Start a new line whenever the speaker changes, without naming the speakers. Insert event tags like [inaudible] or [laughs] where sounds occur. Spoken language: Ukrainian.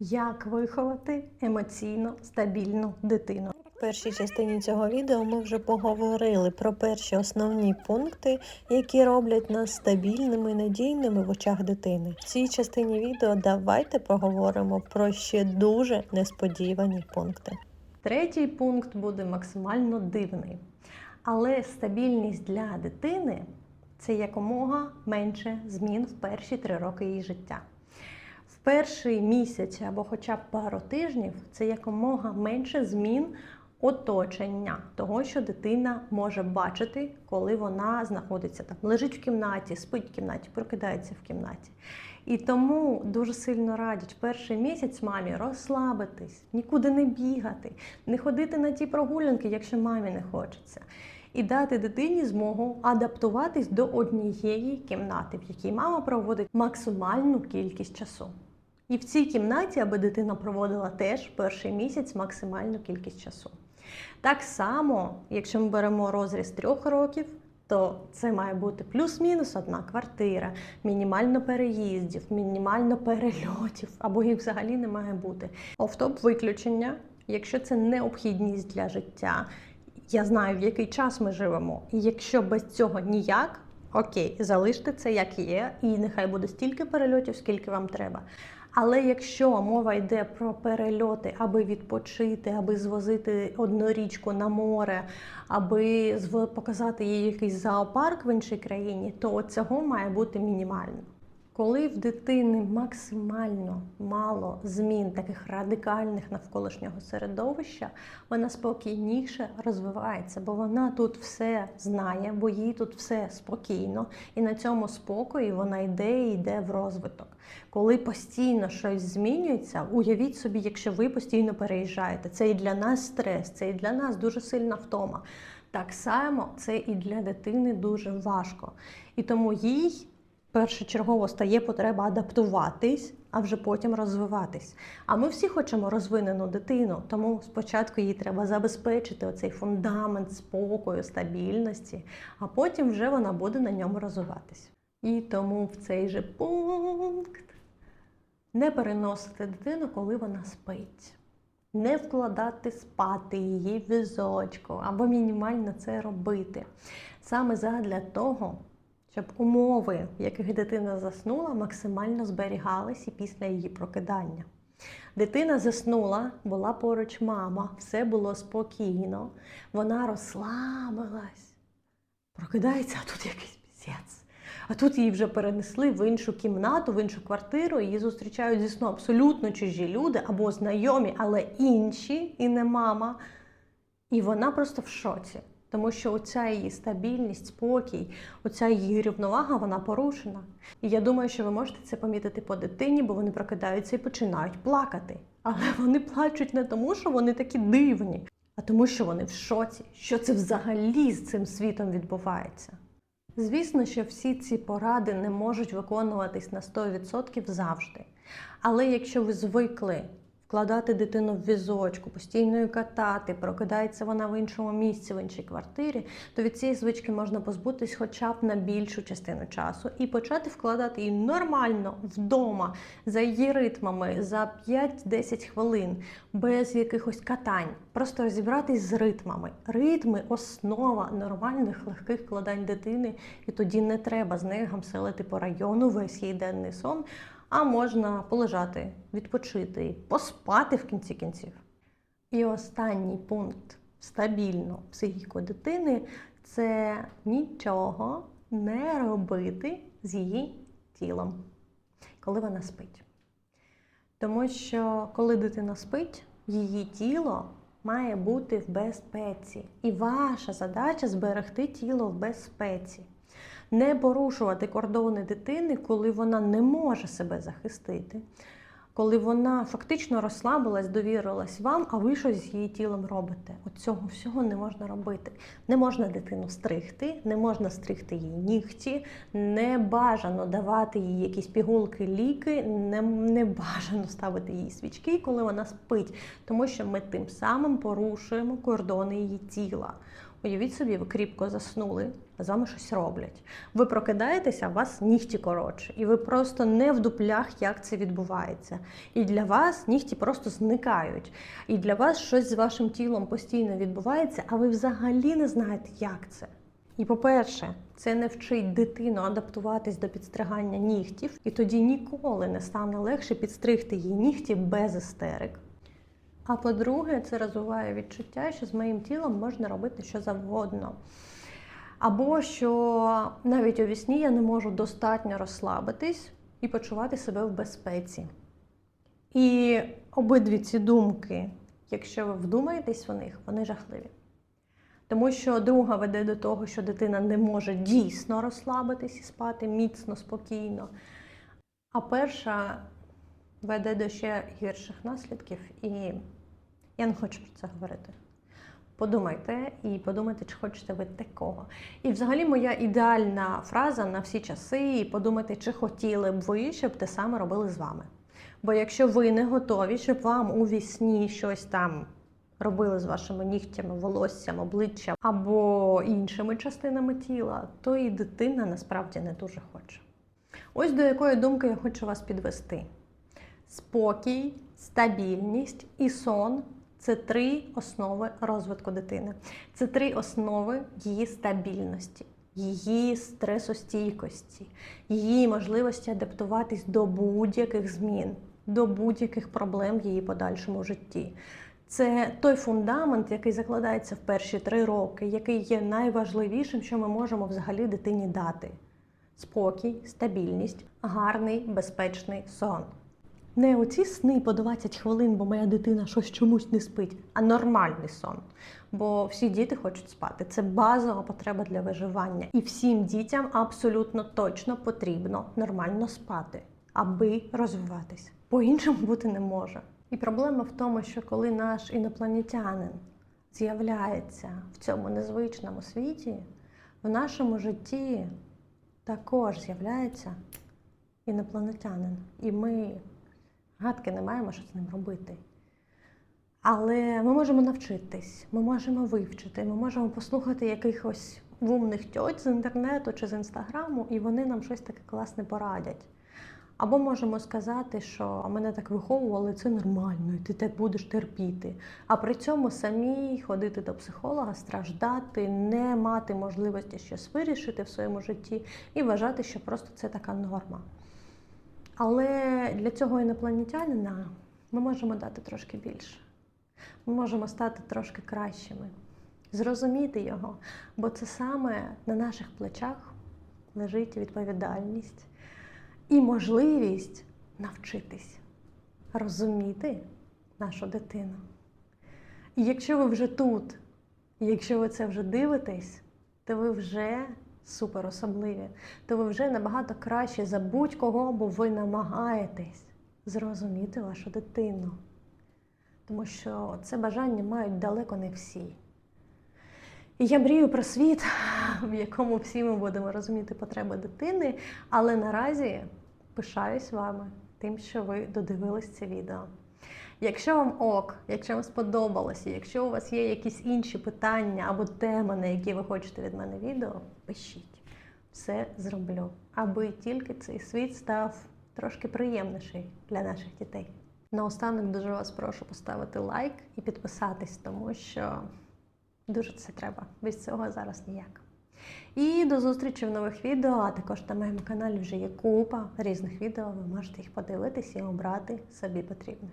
Як виховати емоційно стабільну дитину?
В першій частині цього відео ми вже поговорили про перші основні пункти, які роблять нас стабільними і надійними в очах дитини. В цій частині відео давайте поговоримо про ще дуже несподівані пункти.
Третій пункт буде максимально дивний. Але стабільність для дитини це якомога менше змін в перші три роки її життя. Перший місяць або хоча б пару тижнів це якомога менше змін оточення того, що дитина може бачити, коли вона знаходиться там, лежить в кімнаті, спить в кімнаті, прокидається в кімнаті. І тому дуже сильно радять перший місяць мамі розслабитись, нікуди не бігати, не ходити на ті прогулянки, якщо мамі не хочеться. І дати дитині змогу адаптуватись до однієї кімнати, в якій мама проводить максимальну кількість часу. І в цій кімнаті, аби дитина проводила теж перший місяць максимальну кількість часу. Так само, якщо ми беремо розріз трьох років, то це має бути плюс-мінус одна квартира, мінімально переїздів, мінімально перельотів, або їх взагалі не має бути. Офтоп виключення, якщо це необхідність для життя. Я знаю, в який час ми живемо, і якщо без цього ніяк, окей, залиште це як є, і нехай буде стільки перельотів, скільки вам треба. Але якщо мова йде про перельоти, аби відпочити, аби звозити однорічку на море, аби показати їй якийсь зоопарк в іншій країні, то цього має бути мінімально. Коли в дитини максимально мало змін таких радикальних навколишнього середовища, вона спокійніше розвивається, бо вона тут все знає, бо їй тут все спокійно, і на цьому спокої вона йде і йде в розвиток. Коли постійно щось змінюється, уявіть собі, якщо ви постійно переїжджаєте, це і для нас стрес, це і для нас дуже сильна втома. Так само це і для дитини дуже важко. І тому їй першочергово стає потреба адаптуватись, а вже потім розвиватись. А ми всі хочемо розвинену дитину, тому спочатку їй треба забезпечити оцей фундамент спокою, стабільності, а потім вже вона буде на ньому розвиватись. І тому в цей же пункт не переносити дитину, коли вона спить. Не вкладати спати її візочку або мінімально це робити. Саме задля того, щоб умови, в яких дитина заснула, максимально зберігались і після її прокидання. Дитина заснула, була поруч мама, все було спокійно, вона розслабилась, прокидається, а тут якийсь пісець. А тут її вже перенесли в іншу кімнату, в іншу квартиру, її зустрічають зі сну абсолютно чужі люди або знайомі, але інші, і не мама. І вона просто в шоці. Тому що оця її стабільність, спокій, оця її рівновага, вона порушена. І я думаю, що ви можете це помітити по дитині, бо вони прокидаються і починають плакати. Але [laughs] вони плачуть не тому, що вони такі дивні, а тому, що вони в шоці, що це взагалі з цим світом відбувається. Звісно, що всі ці поради не можуть виконуватись на 100% завжди. Але якщо ви звикли вкладати дитину в візочку, постійно її катати, прокидається вона в іншому місці, в іншій квартирі, то від цієї звички можна позбутись хоча б на більшу частину часу і почати вкладати її нормально вдома за її ритмами за 5-10 хвилин, без якихось катань. Просто розібратись з ритмами. Ритми основа нормальних легких вкладань дитини, і тоді не треба з нею гамселити по району весь її денний сон а можна полежати, відпочити, поспати в кінці кінців. І останній пункт стабільну психіку дитини це нічого не робити з її тілом, коли вона спить. Тому що коли дитина спить, її тіло має бути в безпеці. І ваша задача зберегти тіло в безпеці не порушувати кордони дитини, коли вона не може себе захистити, коли вона фактично розслабилась, довірилась вам, а ви щось з її тілом робите. От цього всього не можна робити. Не можна дитину стригти, не можна стригти їй нігті, не бажано давати їй якісь пігулки, ліки, не, не бажано ставити їй свічки, коли вона спить, тому що ми тим самим порушуємо кордони її тіла. Уявіть собі, ви кріпко заснули, з вами щось роблять. Ви прокидаєтеся, у вас нігті коротше, і ви просто не в дуплях, як це відбувається. І для вас нігті просто зникають. І для вас щось з вашим тілом постійно відбувається, а ви взагалі не знаєте, як це. І по-перше, це не вчить дитину адаптуватись до підстригання нігтів, і тоді ніколи не стане легше підстригти їй нігті без істерик. А по-друге, це розвиває відчуття, що з моїм тілом можна робити що завгодно. Або що навіть у вісні я не можу достатньо розслабитись і почувати себе в безпеці. І обидві ці думки, якщо ви вдумаєтесь в них, вони жахливі. Тому що друга веде до того, що дитина не може дійсно розслабитись і спати міцно, спокійно. А перша веде до ще гірших наслідків, і я не хочу про це говорити. Подумайте і подумайте, чи хочете ви такого. І взагалі моя ідеальна фраза на всі часи і подумайте, чи хотіли б ви, щоб те саме робили з вами. Бо якщо ви не готові, щоб вам у вісні щось там робили з вашими нігтями, волоссям, обличчям або іншими частинами тіла, то і дитина насправді не дуже хоче. Ось до якої думки я хочу вас підвести: спокій, стабільність і сон це три основи розвитку дитини. Це три основи її стабільності, її стресостійкості, її можливості адаптуватись до будь-яких змін, до будь-яких проблем в її подальшому житті. Це той фундамент, який закладається в перші три роки, який є найважливішим, що ми можемо взагалі дитині дати: спокій, стабільність, гарний, безпечний сон. Не оці сни по 20 хвилин, бо моя дитина щось чомусь не спить, а нормальний сон. Бо всі діти хочуть спати. Це базова потреба для виживання. І всім дітям абсолютно точно потрібно нормально спати, аби розвиватись. По-іншому бути не може. І проблема в тому, що коли наш інопланетянин з'являється в цьому незвичному світі, в нашому житті також з'являється інопланетянин. І ми гадки не маємо, що з ним робити. Але ми можемо навчитись, ми можемо вивчити, ми можемо послухати якихось вумних тьоть з інтернету чи з інстаграму, і вони нам щось таке класне порадять. Або можемо сказати, що мене так виховували, це нормально, і ти так будеш терпіти. А при цьому самі ходити до психолога, страждати, не мати можливості щось вирішити в своєму житті і вважати, що просто це така норма. Але для цього інопланетянина ми можемо дати трошки більше. Ми можемо стати трошки кращими, зрозуміти його, бо це саме на наших плечах лежить відповідальність і можливість навчитись розуміти нашу дитину. І якщо ви вже тут, якщо ви це вже дивитесь, то ви вже супер особливі, то ви вже набагато краще за будь-кого, бо ви намагаєтесь зрозуміти вашу дитину. Тому що це бажання мають далеко не всі. І я мрію про світ, в якому всі ми будемо розуміти потреби дитини, але наразі пишаюсь вами тим, що ви додивились це відео. Якщо вам ок, якщо вам сподобалося, якщо у вас є якісь інші питання або теми, на які ви хочете від мене відео, пишіть. Все зроблю, аби тільки цей світ став трошки приємніший для наших дітей. Наостанок дуже вас прошу поставити лайк і підписатись, тому що дуже це треба. Без цього зараз ніяк. І до зустрічі в нових відео, а також на моєму каналі вже є купа різних відео. Ви можете їх подивитися і обрати собі потрібне.